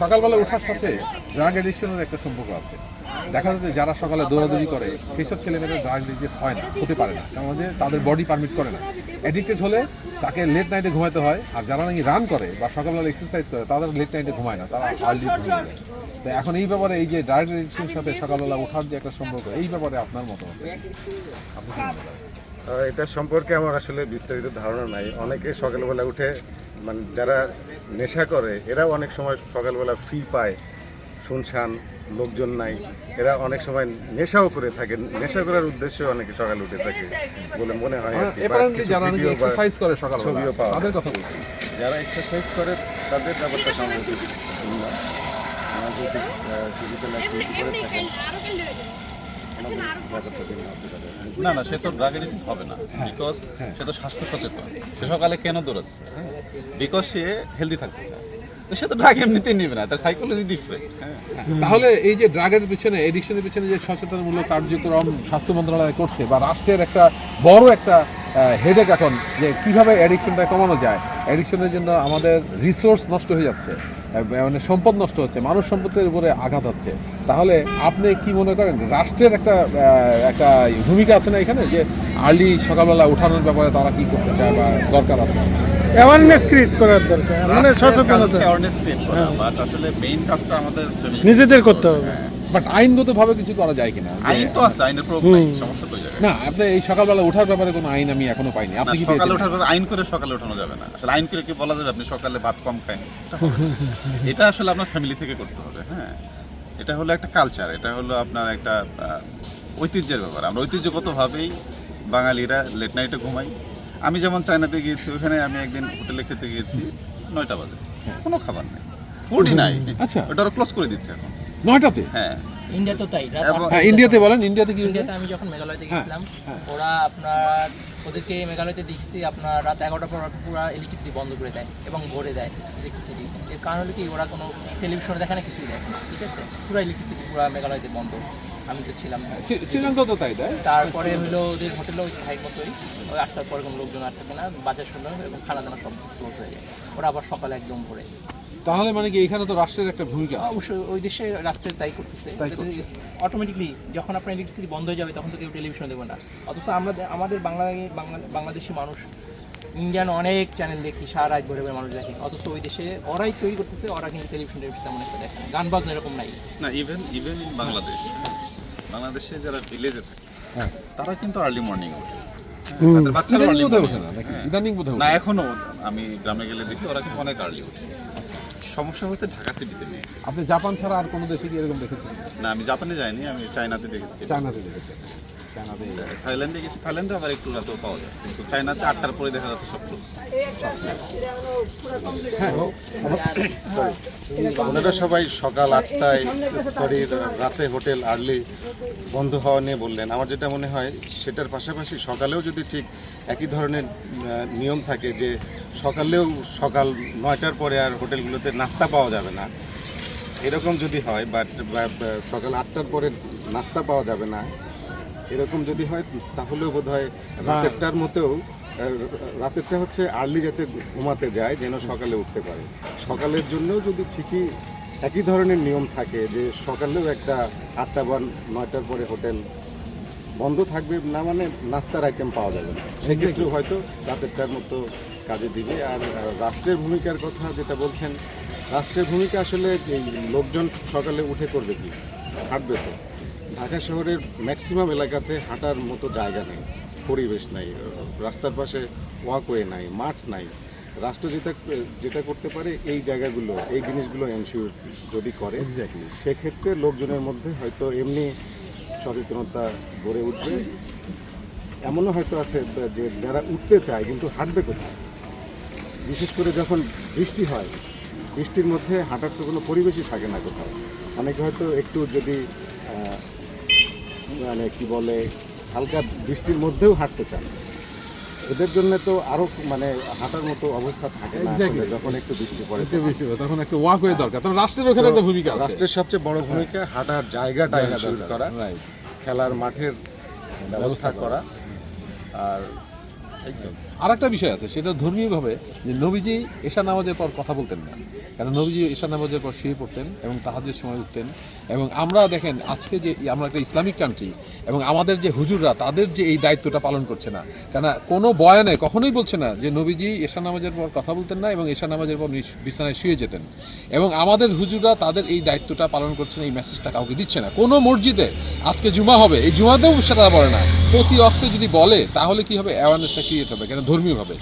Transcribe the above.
সকালবেলা ওঠার সাথে ড্রাগ এডিকশনের একটা সম্পর্ক আছে। দেখা যাচ্ছে যারা সকালে দৌড়াদৌড়ি করে, সেসব ছেলেমেয়েরা ড্রাগ এডিক্টেড হয় না, হতে পারে না। কারণ যে তাদের বডি পারমিট করে না। এডিক্টেড হলে তাকে লেট নাইটে ঘুমাতে হয়, আর যারা নাকি রান করে বা সকালবেলা এক্সারসাইজ করে, তাদের লেট নাইটে ঘুমায় না, তারা আর্লি ঘুমিয়ে যায়। তো এখন এই ব্যাপারে এই যে এডিকশনের সাথে সকালবেলা ওঠার যে একটা সম্পর্ক, এই ব্যাপারে আপনার মতো এটা সম্পর্কে আমার আসলে বিস্তারিত ধারণা নাই। অনেকে সকালবেলা উঠে মানে যারা নেশা করে এরাও অনেক সময় সকালবেলা ফ্রি পায়। শুনশান লোকজন নাই এরা অনেক সময় নেশাও করে থাকে। নেশা করার উদ্দেশ্যে অনেকে সকালে উঠে থাকে বলে মনে হয় এক্সারসাইজ করে সকালবেলা ছবিও পাওয়া তাদের কথা বলছি। যারা এক্সারসাইজ করে তাদের ব্যাপারটা সম্ভবত যদি ফিজিক্যাল অ্যাক্টিভিটি করে থাকেন ব্যাপারটা ভিন্ন হতে পারে না না সে তো ড্রাগ এডিক্ট হবে না বিকজ সে তো স্বাস্থ্য সচেতন। সে সকালে কেন দৌড়াচ্ছে? বিকজ সে হেলদি থাকতে চায়। তো সে তো ড্রাগ এমনিতেই নেবে না তার সাইকোলজি ডিফারেন্ট হ্যাঁ। তাহলে এই যে ড্রাগের পিছনে এডিকশনের পিছনে যে সচেতনমূলক কার্যক্রম স্বাস্থ্য মন্ত্রণালয় করছে বা রাষ্ট্রের একটা বড় একটা হেডেক এখন যে কীভাবে অ্যাডিকশনটা কমানো যায় অ্যাডিকশনের জন্য আমাদের রিসোর্স নষ্ট হয়ে যাচ্ছে। মানে সম্পদ নষ্ট হচ্ছে মানুষ সম্পদের উপরে আঘাত হচ্ছে। তাহলে আপনি কি মনে করেন রাষ্ট্রের একটা একটা ভূমিকা আছে না এখানে? যে আর্লি সকালবেলা উঠানোর ব্যাপারে তারা কি করতে চায় বা দরকার আছে? অ্যাওয়ারনেস ক্রিয়েট করার দরকার মানে সচেতনতা। অ্যাওয়ারনেস ক্রিয়েট করা বাট আসলে মেইন কাজটা আমাদের নিজেদের করতে হবে। বাট আইনগতভাবে কিছু করা যায় কিনা? আইন তো আছে আইনের প্রয়োগ নাই সমস্যা তো জায়গায়। না আপনি এই সকালবেলা ওঠার ব্যাপারে কোনো আইন আমি এখনও পাইনি। আপনি কি সকালে ওঠার পর আইন করে সকালে ওঠানো যাবে না। আসলে আইন করে কি বলা যাবে? আপনি সকালে ভাত কম খান এটা আসলে আপনার ফ্যামিলি থেকে করতে হবে হ্যাঁ। এটা হলো একটা কালচার এটা হলো আপনার একটা ঐতিহ্যের ব্যাপার। আমরা ঐতিহ্যগতভাবেই বাঙালিরা লেট নাইটে ঘুমাই। আমি যেমন চায়নাতে গিয়েছি ওখানে আমি একদিন হোটেলে খেতে গিয়েছি নয়টা বাজে। কোনো খাবার নেই। ফুডই নাই। আচ্ছা। ওটা ক্লোজ করে দিচ্ছে এখন। নয়টাতে? হ্যাঁ। ইন্ডিয়া তো তাই হ্যাঁ ইন্ডিয়াতে বলেন ইন্ডিয়াতে কি হয়েছে? ইন্ডিয়াতে আমি যখন মেঘালয়তে হ্যাঁ, গেছিলাম হ্যাঁ। ওরা আপনার ওদেরকে মেঘালয়তে দেখছি আপনার রাত এগারোটা পর পুরো ইলেকট্রিসিটি বন্ধ করে দেয় এবং ভরে দেয় ইলেকট্রিসিটি এর কারণ হলো কি ওরা কোনো টেলিভিশনে দেখে না কিছুই দেখে ঠিক আছে? পুরো ইলেকট্রিসিটি পুরো মেঘালয়তে বন্ধ। আমি তো ছিলাম না। শ্রীলঙ্কা তো তাই তাই? তারপরে হলো ওদের হোটেলে ওই হাই মতোই ওই আটটার পরে কোনো লোকজন আর থাকে না বাজার শুনে এবং খানা দানা সব ক্লোজ হয়ে যায় ওরা আবার সকালে একদম ভরে। তাহলে মানে কি এখানে তো রাষ্ট্রের একটা ভূমিকা অবশ্যই ওই দেশে রাষ্ট্রের তাই করতেছে। অটোমেটিকলি যখন আপনার ইলেকট্রিসিটি বন্ধ হয়ে যাবে তখন তো কেউ টেলিভিশন দেবে না। অথচ আমাদের আমাদের বাংলা বাংলা- বাংলাদেশি মানুষ ইন্ডিয়ান অনেক চ্যানেল দেখি সারা রাত ভরে মানুষ দেখে। অথচ ওই দেশে ওরাই তৈরি করতেছে ওরা কিন্তু টেলিভিশন টেলিভিশন তেমন একটা দেখে না। গান বাজনা এরকম নাই। না ইভেন ইভেন ইন বাংলাদেশ। বাংলাদেশে যারা ভিলেজে থাকে হ্যাঁ। তারা কিন্তু আর্লি মর্নিং ওঠে। তাদের বাচ্চারা ওঠে না? হ্যাঁ। ইদানিং বোধহয় না এখনও আমি গ্রামে গেলে দেখি ওরা কিন্তু অনেক আর্লি ওঠে। সমস্যা হচ্ছে ঢাকা সিটিতে নেই। আপনি জাপান ছাড়া আর কোনো দেশে কি এরকম দেখেছেন? না আমি জাপানে যাইনি আমি চায়নাতে দেখেছি। চায়নাতে দেখেছি থাইল্যান্ডে গেছি থাইল্যান্ডে আবার একটু রাতেও পাওয়া যায় কিন্তু চায়নাতে আটটার পরে দেখা যাচ্ছে সব। ওনারা সবাই সকাল আটটায় সরি রাতে হোটেল আর্লি বন্ধ হওয়া নিয়ে বললেন আমার যেটা মনে হয় সেটার পাশাপাশি সকালেও যদি ঠিক একই ধরনের নিয়ম থাকে যে সকালেও সকাল নয়টার পরে আর হোটেলগুলোতে নাস্তা পাওয়া যাবে না এরকম যদি হয় বা বা- বা সকাল আটটার পরে নাস্তা পাওয়া যাবে না এরকম যদি হয় তাহলেও বোধ হয় রাতেরটার মতেও রাতেরটা হচ্ছে আর্লি যাতে ঘুমাতে যায় যেন সকালে উঠতে পারে। সকালের জন্যও যদি ঠিকই একই ধরনের নিয়ম থাকে যে সকালেও একটা আটটা বা নয়টার পরে হোটেল বন্ধ থাকবে না মানে নাস্তার আইটেম পাওয়া যাবে না। সেক্ষেত্রেও হয়তো রাতেরটার মতো কাজে দিবে। আর রাষ্ট্রের ভূমিকার কথা যেটা বলছেন রাষ্ট্রের ভূমিকা আসলে লোকজন সকালে উঠে করবে কি? হাঁটবে তো। ঢাকা শহরের ম্যাক্সিমাম এলাকাতে হাঁটার মতো জায়গা নেই পরিবেশ নাই রাস্তার পাশে ওয়াকওয়ে নাই মাঠ নাই। রাষ্ট্র যেটা যেটা করতে পারে এই জায়গাগুলো এই জিনিসগুলো এনশিওর যদি করে. সেক্ষেত্রে লোকজনের মধ্যে হয়তো এমনি সচেতনতা গড়ে উঠবে। এমনও হয়তো আছে যে যারা উঠতে চায় কিন্তু হাঁটবে কোথায়? বিশেষ করে যখন বৃষ্টি হয় বৃষ্টির মধ্যে হাঁটার তো কোনো পরিবেশই থাকে না কোথাও। অনেকে হয়তো একটু যদি মানে কি বলে হালকা বৃষ্টির মধ্যেও হাঁটতে চান। এদের জন্য তো আরও মানে হাঁটার মতো অবস্থা থাকে না. যখন একটু বৃষ্টি পড়ে বৃষ্টি তখন একটু ওয়াক হয়ে দরকার। তখন রাষ্ট্রের ওখানে একটা ভূমিকা রাষ্ট্রের সবচেয়ে বড় ভূমিকা হাঁটার জায়গাটা করা খেলার মাঠের ব্যবস্থা করা। আর আর একটা বিষয় আছে, সেটা ধর্মীয়ভাবে যে নবীজি এশা নামাজের পর কথা বলতেন না। কারণ নবীজি এশা নামাজের পর শুয়ে পড়তেন এবং তাহাজের সময় উঠতেন। এবং আমরা দেখেন, আজকে যে আমরা একটা ইসলামিক কান্ট্রি এবং আমাদের যে হুজুররা, তাদের যে এই দায়িত্বটা পালন করছে না। কেন কোনো বয়ানে কখনোই বলছে না যে নবীজি এশা নামাজের পর কথা বলতেন না এবং এশা নামাজের পর বিছানায় শুয়ে যেতেন। এবং আমাদের হুজুররা তাদের এই দায়িত্বটা পালন করছে না, এই মেসেজটা কাউকে দিচ্ছে না। কোনো মসজিদে আজকে জুমা হবে, এই জুমাতেও সেটা বলে না। প্রতি অক্টে যদি বলে তাহলে কি হবে? অ্যাওয়ারনেসটা ক্রিয়েট হবে কেন? ধর্মীয়ভাবে।